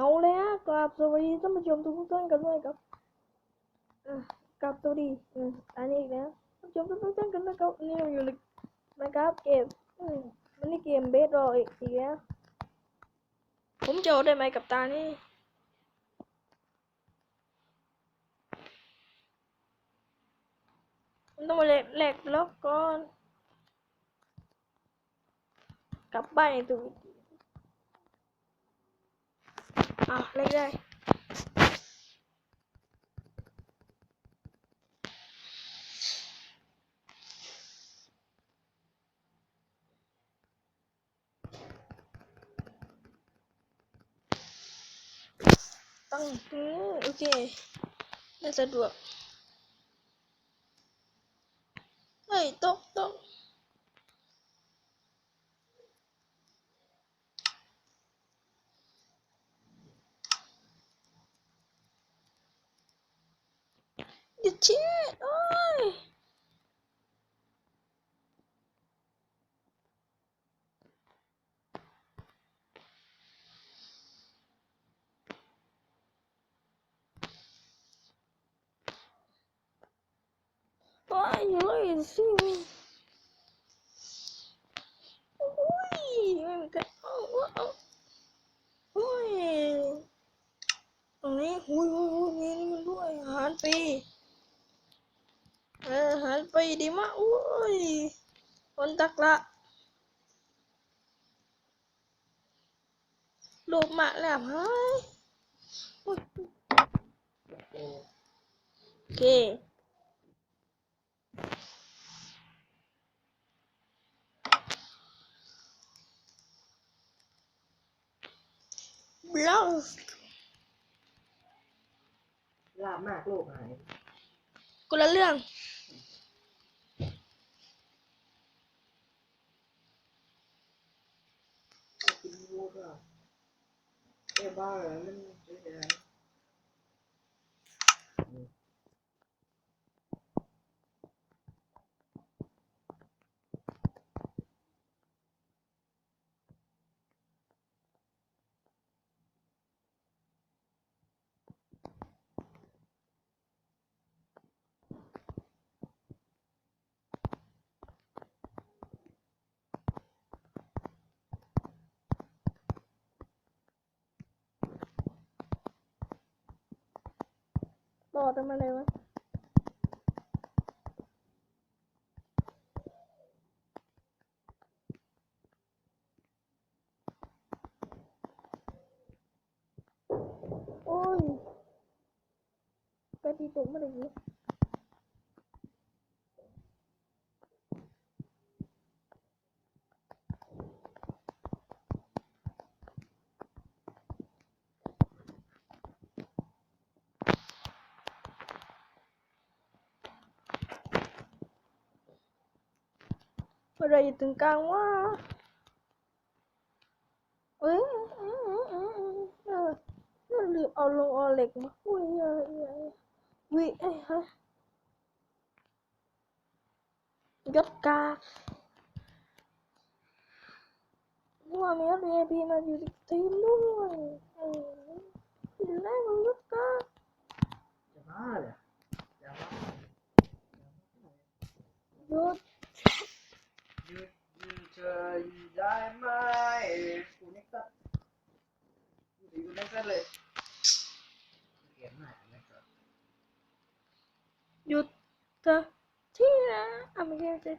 เอาแล้วกราบสวัสดีท่านผู้ชมทุกท่านกันด้วยครับกราบสวัสดีอืมอันนี้อีกแล้วท่านผู้ชมทุกท่านกันนะครับนี่เราอยู่ในนะครับเกมอืมมันนี่เกมเบสรออีกอีกแล้วผมจะเอได้ไหมกับตานี่มันต้องมาแหลกแลกล็อกก่อนกลับบ้านในตัว อะเล่นได้ตั้งอืมโอเคน่าสะดวกเฮ้ยตกตก หยุดชี้โอ้ยโอ้ย เลยสิโอ้ยไม่มีกันโอ้โอ้โอ้โอ้ยตรงนี้โอ้ยโอ้ยโอ้ยมีนี่มันด้วยอาหารฟรีเออหันไปดีมากโอ้ยคนตักละรูปมาแล้วเฮ้ยโอเคบล็อก ลาบมาก โลกหาย คนละเรื่อง กินวัวก็เอ้บ้าเหรอมันเฉย ต่อทำอะไรวะโอ้ยกระดิตกมมาเลย เมื่อไรจะถึงกลางวะเอ้ยเอ้ยเอ้ยเอ้ยเอ้ยเออลืมเอาลงเอาเหล็กมาอุ้ยเอ้ยเอ้ยวิเอ้ฮะยศกาว่ามีอะไรพีมาอยู่ทีมด้วยเอ้ยทีแรกมันยศกาจะบ้าเลยจะบ้ายศ เฉยได้ไหมกูนี่ก็กูดีกูนี่ก็เลยเขียนหน่อยนะครับหยุดเถอะที่นะอะไม่ใช่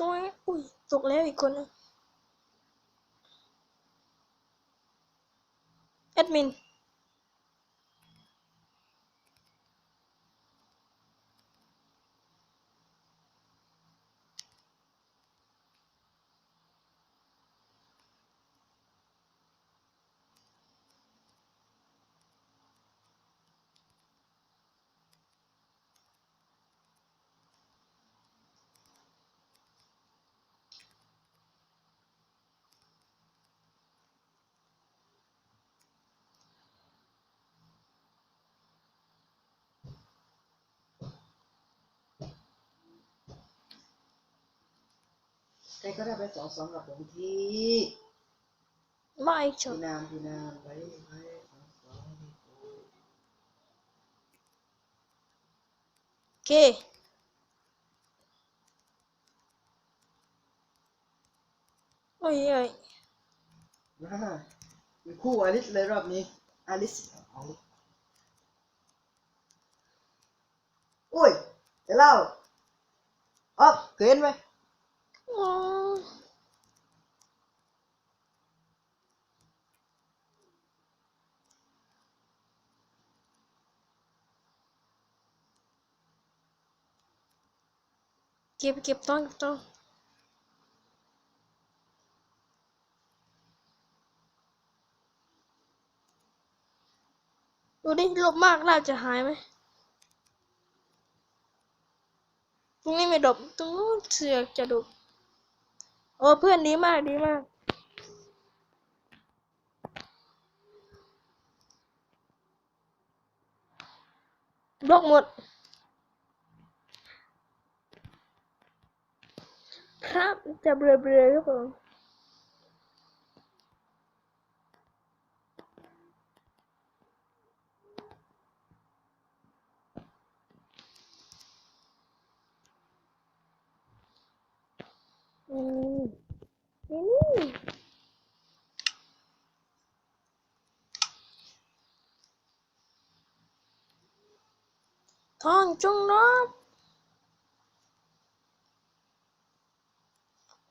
ช่จอยอุ้ยตกแล้วอีกคนนึงแอดมิน ใครก็ได้ไปสองสองกับผมทีไม่ชอบพี่นามพี่นามไว้ไว้สองสองโอเคโอ้ยโอ้ยนะมีคู่อลิสเลยรอบนี้อลิสอุ้ยจะเล่าอ๊อฟเคยเห็นไหม เก็บเก็บต้องเก็บต้องดูดิลบมากน่าจะหายไหมตรงนี้ไม่ดบตรงนู้นเสือกจะดบ โอ้เพื่อนดีมากดีมาก บล็อกหมด ครับจะเบลอเบลอครับผม นี่นี่นี่องจงนับ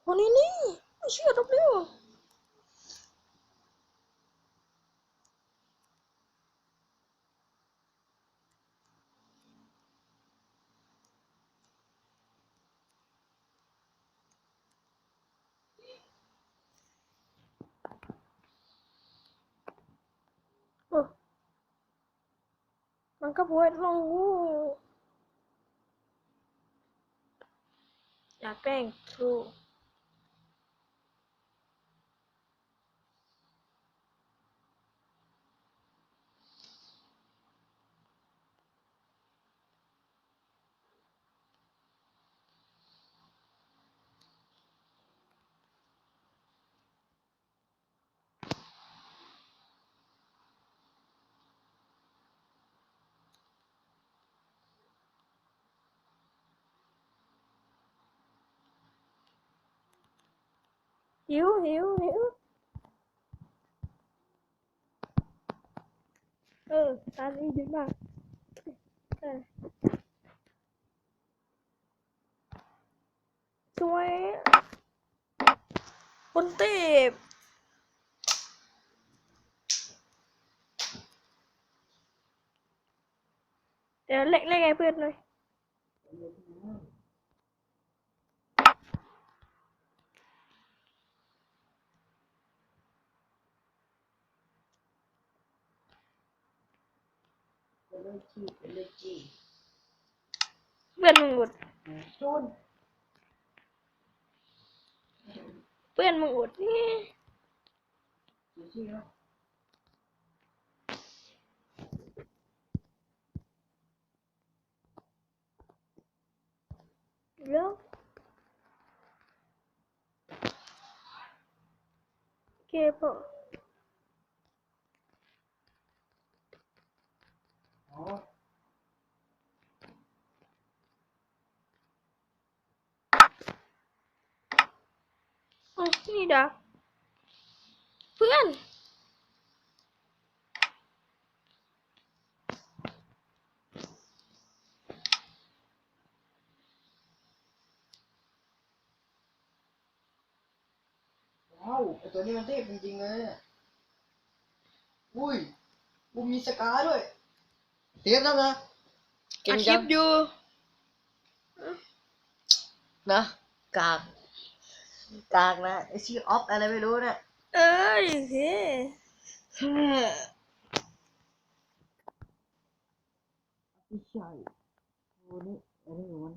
วันนี้นี่ไม่เชื่อรับเร็วโอ้ มันก็ปวดลงหูอยากแป้งครู หิวหิวหิวเออตอนนี้ดีมากเออสวยคนเต็บเดี๋ยวเล็กเล็กไงเพื่อนหน่อยเป็นเรื่องที่เป็นเรื่องจีเพื่อนมึงอุดชุนเพื่อนมึงอุดนี่จีจีเนาะเร็วเก็บอะ อ๋อโอ้ยนี่ดาเพื่อนว้าวไอตัวนี้มันเทพจริงๆเลยอะอุ้ยบุมมีสกาด้วย เทียบแล้วนะอาคลิปอยู่นะกากกากนะไอชื่อออฟอะไรไม่รู้นะเอ้ยโอเคไม่ใช่โอ้นี่อันนี้มัน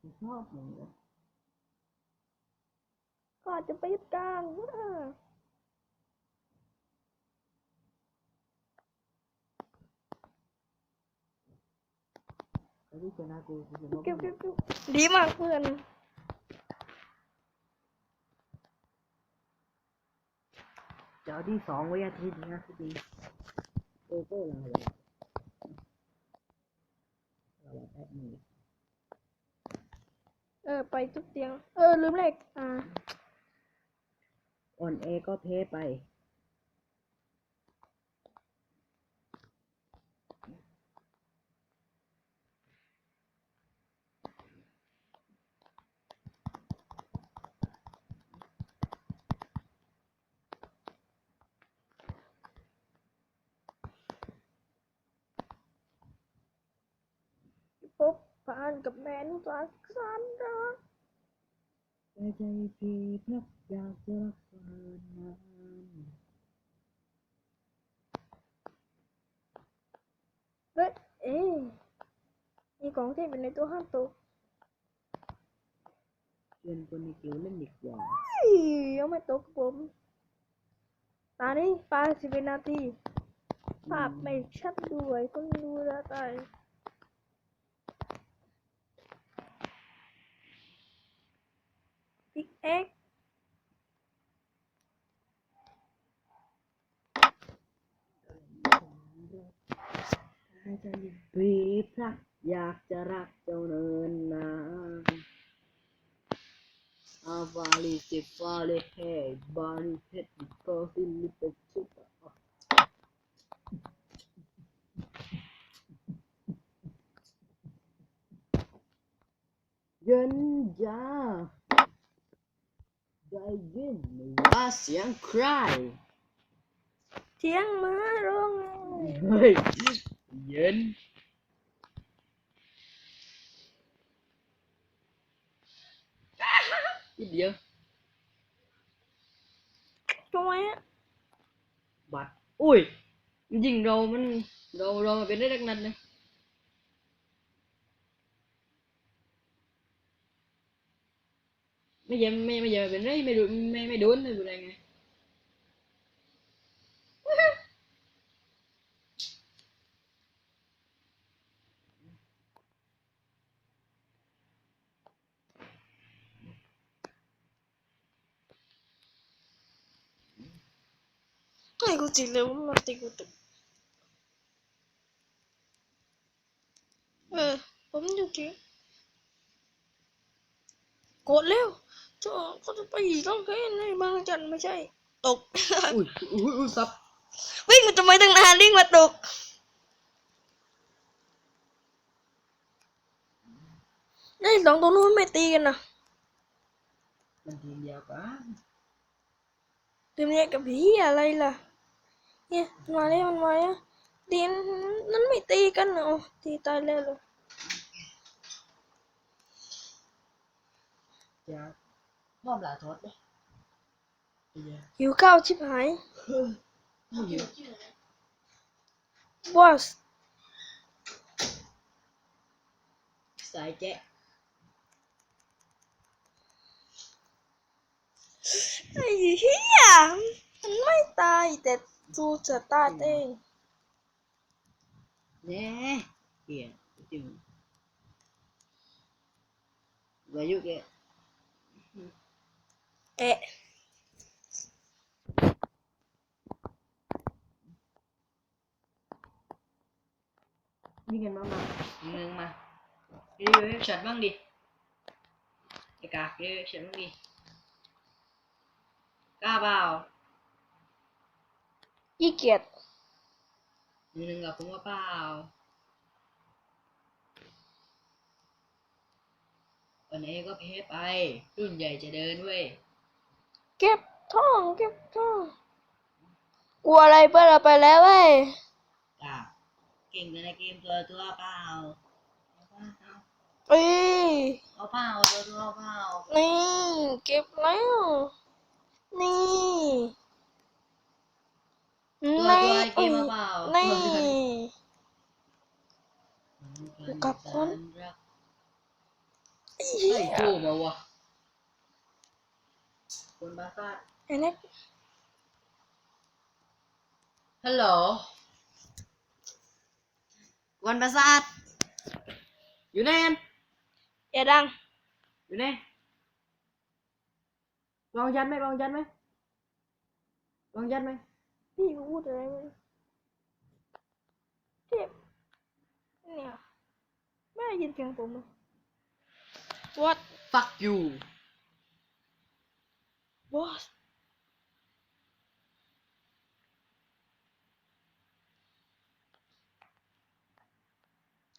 มันชอบเหมือนกันก็อาจจะไปยึดกลางอ่า ไอ้ที่ชนะกูกูจะเก็บเก็บเก็บดีมากเพื่อนจะเอาที่สองไว้อาทิตย์นะพี่ดีโอ้โหเราเลยเราแป๊บนึงเออ ไปทุกเตียง เออ ลืมเลขอ่าอ่อนเอก็เทไป พบผ่าน กับแมนจากซันดาใจใจพี่พลักอยากจะรักษานานเฮ้ยเอ๊ะมีขอ งที่เป็นให้ฉันดีกว่าอยสิบเอ็ดนาทีภาพไม่ชัดด้วยต้องดูแลวตายพิกเอ็กใจใจพี่พลักอยากจะรักเจ้าเนินนาอาวาลิสิฟาเลเฮบาลิเฮดก็ฟิลิปเปชุปะเย็นจ้า ได้ยินไหมว่าเสียงใครเทียงมาร้องเฮ้ยเย็นนิดเดียวทำไมอะบัตรอุ้ยจริงๆเรามันเราเราเป็นได้ดักนั้นนะ ไม่เย็นไม่ไม่เย็นเป็นไรไม่ดูไม่ไม่โดนไม่เป็นไรไงไอ้กูจิเร็วมาตีกูตึกเออผมอยู่ที่กดเร็ว จะก็จะไปอีกต้องแค่ในบางจันไม่ใช่ ตกอุ้ยอุ้ยอุ้ยซับวิ่งมาทำไมตั้งนานวิ่งมาตกได้สองตัวนู้นไม่ตีกันนะมันทีมเดียวกันตีมเนี่ยกับผีอะไรล่ะ เนี่ยมันมาแล้วมันมาแล้วตีนนั้นไม่ตีกันนะโอ้ตีตายแล้วเลยจะ พร้อมหลาทอดเลยเดี๋ยวหิวข้าวชิบหายไม่อยู่บอสสายแจ๊ะไอ้เหี้ยมันไม่ตายแต่ดูจะตายเองแน่เปลี่ยนจริงวายุแก เอ๊ะนี่กันมามาหนึ่งมารีวิวให้ฉันบ้างดิไอ้กากรีวิวให้ฉันบ้างดิกล้าเปล่ายี่เกียจหนึ่งหนึ่งกับผมว่าเปล่าวันนี้ก็เพไป รุ่นใหญ่จะเดินเว้ย เก็บท่องเก็บท่องกลัวอะไรเพื่อนเราไปแล้วเว้ยจ้าเก่งกันในเกมตัวตัวเปล่าเอาเปล่าเอ้ยเอาเปล่าตัวตัวเปล่านี่เก็บแล้วนี่ตัวนี่ตัวไอเกมเอาเปล่านี่กักับบคคนนไอ้เฮ้เหี้ยยโผล่มาวะ คนบ้าฟาดไอ้เน็กฮัลโหลวันประสาทอยู่ไหนกันอย่าดัง อยู่ไหนลองยันไหมลองยันไหมลองยันไหมพี่กูพูดอะไรไม่รู้เจ็บเนี่ยไม่ได้ยินเสียงผมเลย What fuck you What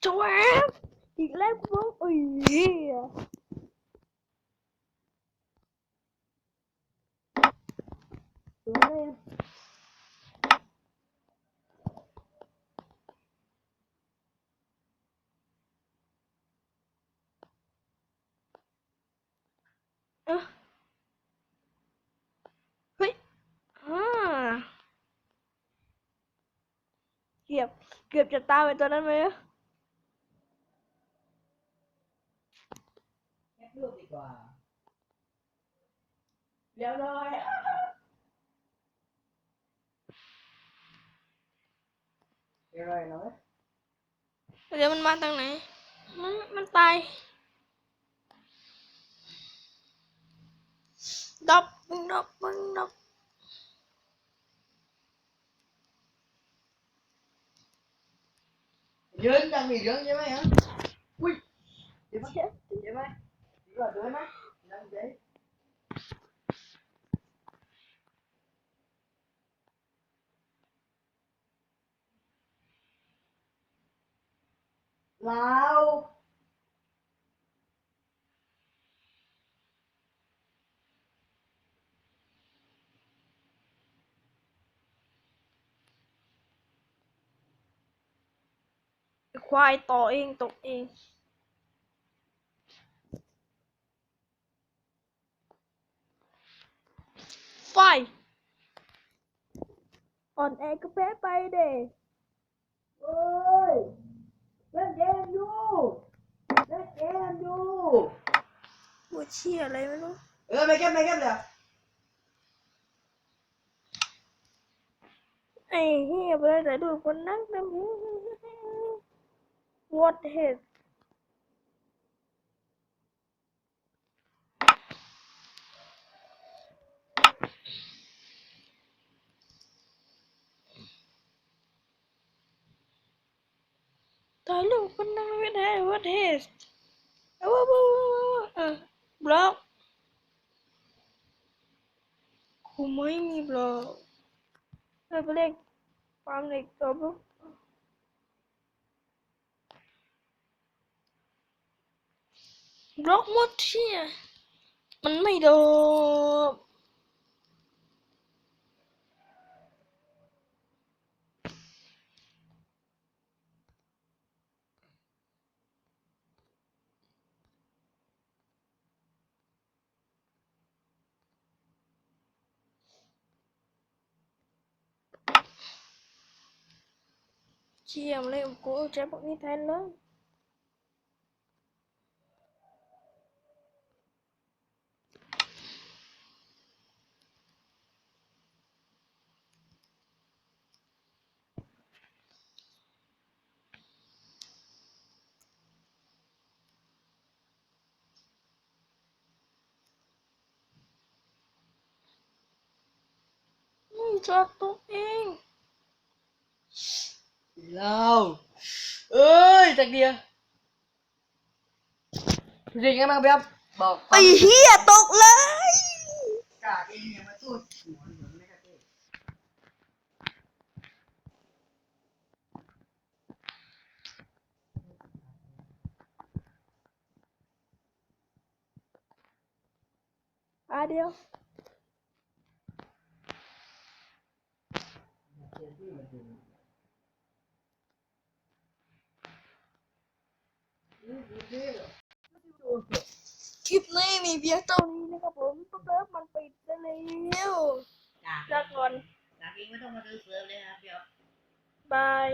จวบอีกแล้วกูบอกอุ้ยเหี้ย อยู่ไหนกัน เอ้อเฮ้ยอ่าเกือบ เกือบจะตามไปตัวนั้นไหมอะแคปรูปดีกว่าเดี๋ยวหน่อยเดี๋ยวหน่อยเนาะเดี๋ยวมันมาทางไหน มันมันตายดับมึงดับมึงดับ ยืนยังมีเรื่องใช่ไหมฮะอุ้ยเดี๋ยวไหม เช็ด เดี๋ยวไหมดีกว่าเดี๋ยวไหมนั่งเดี๋ยวลาว ควายต่อเองตกเองไฟอ่อนแอก็แพ้ไปเด้เฮ้ยเล่นเกมอยู่เล่นเกมอยู่ปวดเชี่ยอะไรไม่รู้เออไม่เก็บไม่เก็บเลยไอ้เหี้ยไปเลยแต่ดูคนนั่งทำ What head ตาย ลูกคนนั่งไม่ได้ What head เอาวะวะวะวะเออบล็อกกูไม่มีบล็อกเออไปเรียกความเหล็กตัวปุ๊บ บ ล็อกหมดเชี่ยมันไม่โดนเชี่ยมันเลยกูเอาใจพวกนี้แทนเลย ไม่จับตัวเองเราเอ้ยจักเดียวจริงกันมั้งครับบอก ไอ้เหี้ยตกเลย กาเองเนี่ยมาสู้หัวเหมือนไม่กล้าเต้ อะเดียว คลิปนี้มี เพียงเท่านี้นะครับผมต้องเลิฟมันปิดซะแล้วจ้าลาก่อนจากเองไม่ต้องมาซื้อเสือเลยนะเดี๋ยวบาย